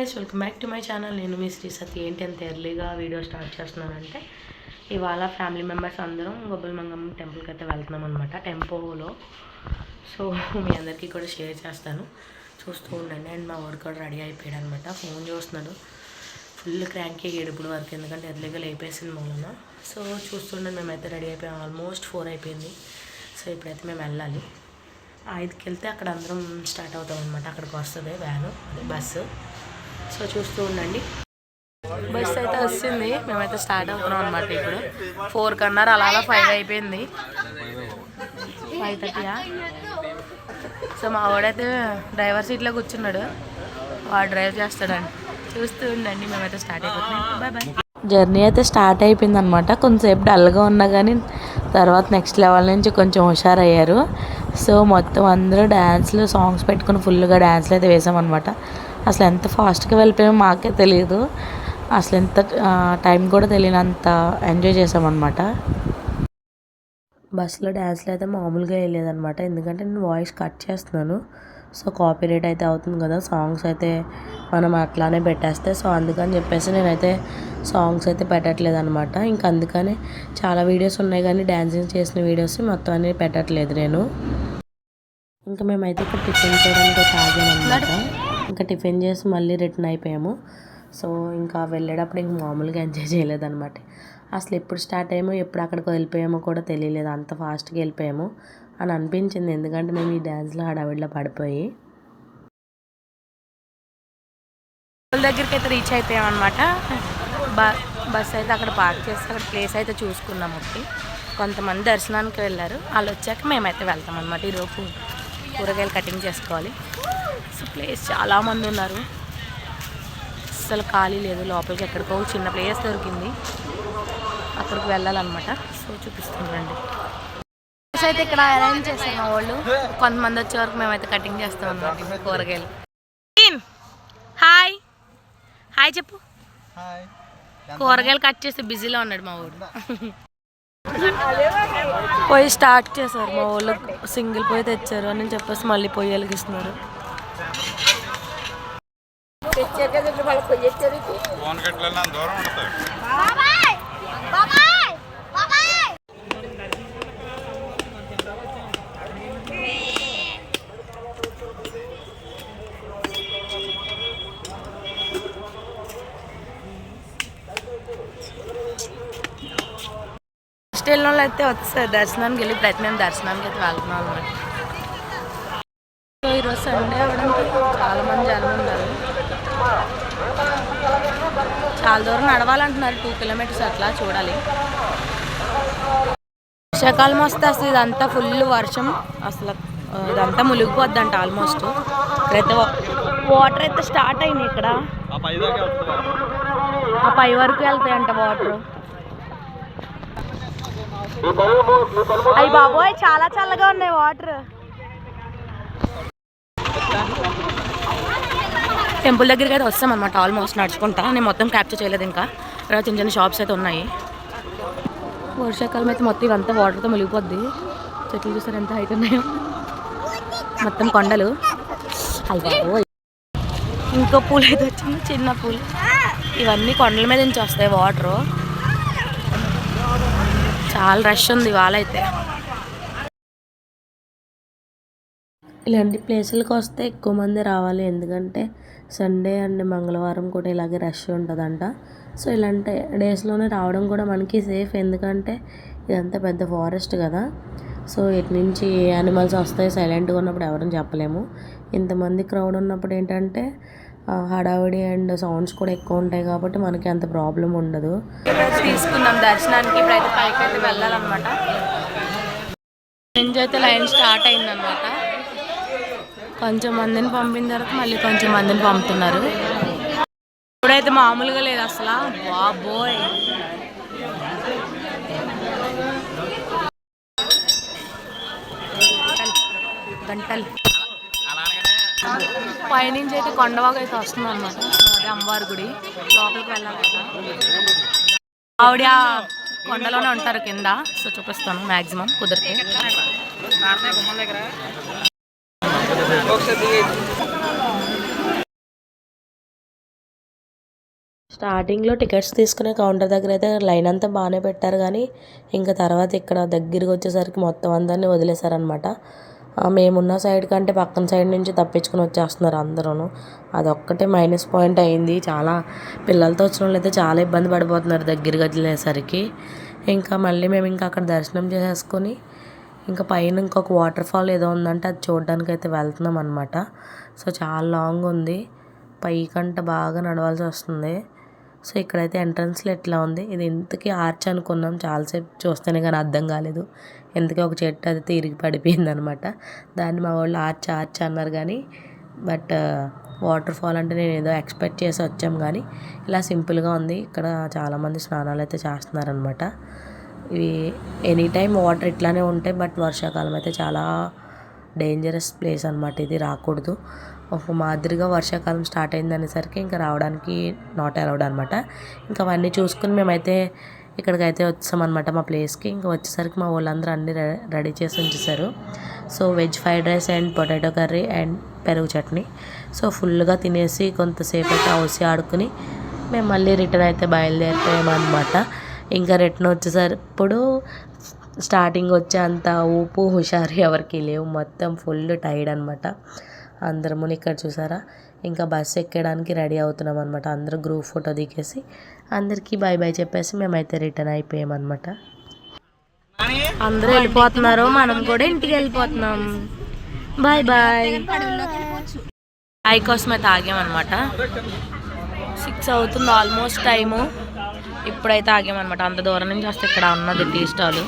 Guys welcome back to my channel నేను మీ శ్రీ సతీ ఏంటి అంత ఎర్లీగా వీడియో స్టార్ట్ చేస్తున్నానంటే ఇవాళ ఫ్యామిలీ మెంబర్స్ అందరం గొబ్బలమంగమ్మ టెంపుల్కి అయితే వెళ్తున్నాం అనమాట టెంపోలో సో మీ అందరికీ కూడా షేర్ చేస్తాను. చూస్తూ ఉండండి. అండ్ మా వాడు కూడా రెడీ అయిపోయాడు అనమాట ఫోన్ చూస్తున్నాడు. ఫుల్ క్రాంక్ అయ్యాడు ఇప్పుడు వరకు ఎందుకంటే ఎర్లీగా లేపేసింది మూలన సో చూస్తుండండి మేమైతే రెడీ అయిపోయాం. ఆల్మోస్ట్ ఫోర్ అయిపోయింది. సో ఇప్పుడైతే మేము వెళ్ళాలి. ఐదుకి వెళ్తే అక్కడ అందరం స్టార్ట్ అవుతాం అనమాట అక్కడికి వస్తుంది వ్యాను బస్సు సో చూస్తూ ఉండండి. బస్ అయితే వస్తుంది. మేమైతే స్టార్ట్ అవుతున్నాం అనమాట ఇప్పుడు. ఫోర్ కన్నారు అలా అలా ఫైవ్ అయిపోయింది. ఫైవ్ థర్టీయా సో మా వాడైతే డ్రైవర్ సీట్లో కూర్చున్నాడు. వాడు డ్రైవ్ చేస్తాడండి. చూస్తూ ఉండండి. మేమైతే స్టార్ట్ అయిపోతున్నాం. బాయ్ బాయ్ జర్నీ అయితే స్టార్ట్ అయిపోయింది అనమాట కొంచెంసేపు డల్గా ఉన్నా కానీ తర్వాత నెక్స్ట్ లెవెల్ నుంచి కొంచెం హుషారయ్యారు. సో మొత్తం అందరూ డ్యాన్స్లు సాంగ్స్ పెట్టుకుని ఫుల్గా డ్యాన్స్లు అయితే వేసామన్నమాట. అసలు ఎంత ఫాస్ట్గా వెళ్ళిపోయామో మాకే తెలియదు అసలు ఎంత టైం కూడా తెలియనంత ఎంజాయ్ చేసామన్నమాట. బస్సులో డ్యాన్స్లు అయితే మామూలుగా వేయలేదన్నమాట ఎందుకంటే నేను వాయిస్ కట్ చేస్తున్నాను. సో కాపీరైట్ అయితే అవుతుంది కదా సాంగ్స్ అయితే మనం అట్లానే పెట్టేస్తే సో అందుకని చెప్పేసి నేనైతే సాంగ్స్ అయితే పెట్టట్లేదు అనమాట ఇంకా అందుకనే చాలా వీడియోస్ ఉన్నాయి కానీ డ్యాన్సింగ్ చేసిన వీడియోస్ మొత్తం అనేది పెట్టట్లేదు నేను. ఇంకా మేమైతే ఇక్కడ టిఫిన్ చేయడానికి తాగామన్నమాట ఇంకా టిఫిన్ చేసి మళ్ళీ రిటర్న్ అయిపోయాము. సో ఇంకా వెళ్ళేటప్పుడు ఇంక మామూలుగా ఎంజాయ్ చేయలేదన్నమాట. అసలు ఎప్పుడు స్టార్ట్ అయ్యామో ఎప్పుడు అక్కడికి వెళ్ళిపోయామో కూడా తెలియలేదు. అంత ఫాస్ట్గా వెళ్ళిపోయాము అని అనిపించింది. ఎందుకంటే మేము ఈ డ్యాన్స్లో హడావిడిలో పడిపోయి దగ్గరికి అయితే రీచ్ అయిపోయాం అనమాట బస్ అయితే అక్కడ పార్క్ చేసి అక్కడ ప్లేస్ అయితే చూసుకున్నాం ఒకటి కొంతమంది దర్శనానికి వెళ్ళారు. వాళ్ళు వచ్చాక మేమైతే వెళ్తాం అనమాట ఈరోజు కూరగాయలు కటింగ్ చేసుకోవాలి. సో ప్లేస్ చాలామంది ఉన్నారు. అసలు ఖాళీ లేదు. లోపలికి ఎక్కడికో చిన్న ప్లేస్ దొరికింది. అక్కడికి వెళ్ళాలన్నమాట. సో చూపిస్తుందండి అయితే ఇక్కడ అరేంజ్ చేస్తాం మా వాళ్ళు కొంతమంది వచ్చే వరకు మేమైతే కటింగ్ చేస్తాం అన్నమాట కూరగాయలు. హాయ్ హాయ్ చెప్పు. కూరగాయలు కట్ చేస్తే బిజీలో ఉన్నాడు మా వాడు పోయి స్టార్ట్ చేశారు. మా వాళ్ళు సింగిల్ పోయి తెచ్చారు అని చెప్పేసి మళ్ళీ పొయ్యి వెలిగిస్తున్నారు. దూరం ఉంటుంది ఫస్ట్ వెళ్ళిన వాళ్ళు అయితే వచ్చేసారు దర్శనానికి వెళ్ళి ప్రతి మేము దర్శనానికి అయితే వెళ్తున్నాం అనమాట సో ఈరోజు సండే అవ్వడంతో చాలా మంది జనం ఉన్నారు చాలా దూరం నడవాలంటున్నారు టూ కిలోమీటర్స్ అట్లా చూడాలి. వర్షాకాలం వస్తే అసలు ఇదంతా ఫుల్ వర్షం. అసలు ఇదంతా మునిగిపోద్దంట ఆల్మోస్ట్. ఇక్కడైతే వాటర్ అయితే స్టార్ట్ అయినాయి ఇక్కడ. పై ఆ పై వరకు వెళ్తాయంట వాటర్. అయ్యి బాబోయ్ చాలా చల్లగా ఉన్నాయి వాటర్. టెంపుల్ దగ్గరికి అయితే వస్తాం అనమాట ఆల్మోస్ట్ నడుచుకుంటా. నేను మొత్తం క్యాప్చర్ చేయలేదు ఇంకా. ఇక్కడ చిన్న చిన్న షాప్స్ అయితే ఉన్నాయి. వర్షాకాలం అయితే మొత్తం ఇవంతా వాటర్తో మునిగిపోద్ది. చెట్లు చూస్తారు ఎంత హైట్ ఉన్నాయో? మొత్తం కొండలు. అయ్యి ఇంకో పూలు అయితే వచ్చింది చిన్న పూలు. ఇవన్నీ కొండల మీద నుంచి వస్తాయి వాటరు చాలా రష్ ఉంది ఇవాళ అయితే. ఇలాంటి ప్లేసులకు వస్తే ఎక్కువ మంది రావాలి. ఎందుకంటే సండే అండ్ మంగళవారం కూడా ఇలాగే రష్ ఉంటుందంట. సో ఇలాంటి డేస్లోనే రావడం కూడా మనకి సేఫ్. ఎందుకంటే ఇదంతా పెద్ద ఫారెస్ట్ కదా. సో ఇటు నుంచి ఏ యానిమల్స్ వస్తాయి సైలెంట్గా ఉన్నప్పుడు ఎవరని చెప్పలేము. ఇంతమంది క్రౌడ్ ఉన్నప్పుడు ఏంటంటే హడావిడి అండ్ సౌండ్స్ కూడా ఎక్కువ ఉంటాయి కాబట్టి మనకి అంత ప్రాబ్లం ఉండదు. తీసుకుందాం దర్శనానికి. ఇప్పుడైతే పైకి అయితే వెళ్ళాలన్నమాట. నుంచి అయితే లైన్ స్టార్ట్ అయిందనమాట కొంచెం మందిని పంపిన తర్వాత మళ్ళీ కొంచెం మందిని పంపుతున్నారు. ఇప్పుడైతే మామూలుగా లేదు అసలు. బాబోయ్. గంటలు. పైనుంచి అయితే కొండవాగు అయితే వస్తుంది అనమాట అదే అమ్మవారి గుడి. లోపలికి వెళ్ళాలి ఆవిడ కొండలోనే ఉంటారు కింద. సో చూపిస్తాను మ్యాక్సిమం కుదిరితే. స్టార్టింగ్లో టికెట్స్ తీసుకునే కౌంటర్ దగ్గర అయితే లైన్ అంతా బాగానే పెట్టారు కానీ ఇంకా తర్వాత ఇక్కడ దగ్గరికి వచ్చేసరికి మొత్తం అందరినీ వదిలేశారనమాట మేమున్న సైడ్ కంటే పక్కన సైడ్ నుంచి తప్పించుకుని వచ్చేస్తున్నారు అందరూ అదొక్కటే మైనస్ పాయింట్ అయింది. చాలా పిల్లలతో వచ్చిన వాళ్ళు అయితే చాలా ఇబ్బంది పడిపోతున్నారు దగ్గరికి వదిలేసరికి. ఇంకా మళ్ళీ మేము ఇంకా అక్కడ దర్శనం చేసేసుకొని ఇంకా పైన ఇంకొక వాటర్ ఫాల్ ఏదో ఉందంటే అది చూడడానికి అయితే వెళ్తున్నాం అనమాట సో చాలా లాంగ్ ఉంది. పైకంట బాగా నడవాల్సి వస్తుంది. సో ఇక్కడైతే ఎంట్రన్స్లో ఎట్లా ఉంది? ఇది ఇంతకీ ఆర్చ్ అనుకున్నాం. చాలాసేపు చూస్తేనే కానీ అర్థం కాలేదు. ఎందుకే ఒక చెట్టు అది తిరిగి పడిపోయింది అనమాట దాన్ని మా వాళ్ళు ఆర్చ్ ఆర్చ్ అన్నారు కానీ బట్ వాటర్ ఫాల్ అంటే నేను ఏదో ఎక్స్పెక్ట్ చేసి వచ్చాం కానీ ఇలా సింపుల్గా ఉంది. ఇక్కడ చాలామంది స్నానాలు అయితే చేస్తున్నారనమాట ఇవి ఎనీ టైం వాటర్ ఇట్లానే ఉంటాయి బట్ వర్షాకాలం అయితే చాలా డేంజరస్ ప్లేస్ అనమాట ఇది రాకూడదు. ఒక మాదిరిగా వర్షాకాలం స్టార్ట్ అయింది అనేసరికి ఇంకా రావడానికి నాట్ అలౌడ్ అనమాట ఇంకా అవన్నీ చూసుకుని మేమైతే ఇక్కడికైతే వచ్చామన్నమాట మా ప్లేస్కి ఇంకా వచ్చేసరికి మా వాళ్ళందరూ అన్నీ రె- రెడీ చేసి ఉంచేశారు. So veg fried rice and potato curry and పెరుగు చట్నీ. సో ఫుల్గా తినేసి కొంతసేపు అయితే హౌసి ఆడుకుని మేము మళ్ళీ రిటర్న్ అయితే బయలుదేరిపోయామన్నమాట. ఇంకా రిటర్న్ వచ్చేసరిప్పుడు స్టార్టింగ్ వచ్చే అంత ఊపు హుషారు ఎవరికి లేవు మొత్తం ఫుల్ టైర్డ్ అనమాట అందరము ఇక్కడ చూసారా ఇంకా బస్సు ఎక్కడానికి రెడీ అవుతున్నాం అనమాట అందరూ గ్రూప్ ఫోటో దిగేసి అందరికీ బాయ్ బాయ్ చెప్పేసి మేమైతే రిటర్న్ అయిపోయామన్నమాట అందరూ వెళ్ళిపోతున్నారు మనం కూడా ఇంటికి వెళ్ళిపోతున్నాం బాయ్ బాయ్ చాయ్ కోసం అయితే ఆగామన్నమాట సిక్స్ అవుతుంది ఆల్మోస్ట్ టైము ఇప్పుడైతే ఆగామన్నమాట. అంత దూరం నుంచి వస్తే ఇక్కడ ఉన్నది టీ స్టాల్.